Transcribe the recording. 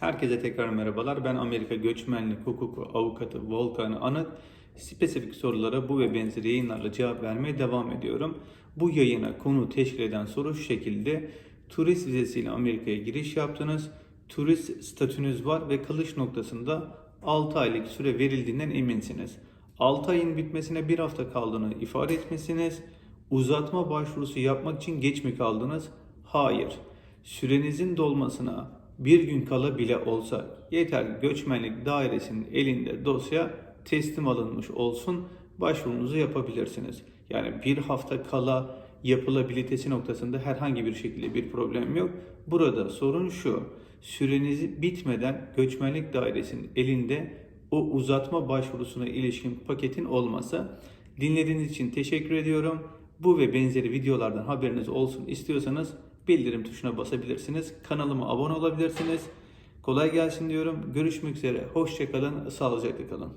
Herkese tekrar merhabalar. Ben Amerika Göçmenlik Hukuku Avukatı Volkan Anıt. Spesifik sorulara bu ve benzeri yayınlarla cevap vermeye devam ediyorum. Bu yayına konu teşkil eden soru şu şekilde. Turist vizesiyle Amerika'ya giriş yaptınız. Turist statünüz var ve kalış noktasında 6 aylık süre verildiğinden eminsiniz. 6 ayın bitmesine bir hafta kaldığını ifade etmesiniz. Uzatma başvurusu yapmak için geç mi kaldınız? Hayır. Sürenizin dolmasına bir gün kala bile olsa yeter ki göçmenlik dairesinin elinde dosya teslim alınmış olsun başvurunuzu yapabilirsiniz. Yani bir hafta kala yapılabilitesi noktasında herhangi bir şekilde bir problem yok. Burada sorun şu. Sürenizi bitmeden göçmenlik dairesinin elinde o uzatma başvurusuna ilişkin paketin olması. Dinlediğiniz için teşekkür ediyorum. Bu ve benzeri videolardan haberiniz olsun istiyorsanız bildirim tuşuna basabilirsiniz. Kanalıma abone olabilirsiniz. Kolay gelsin diyorum. Görüşmek üzere. Hoşçakalın. Sağlıcakla kalın.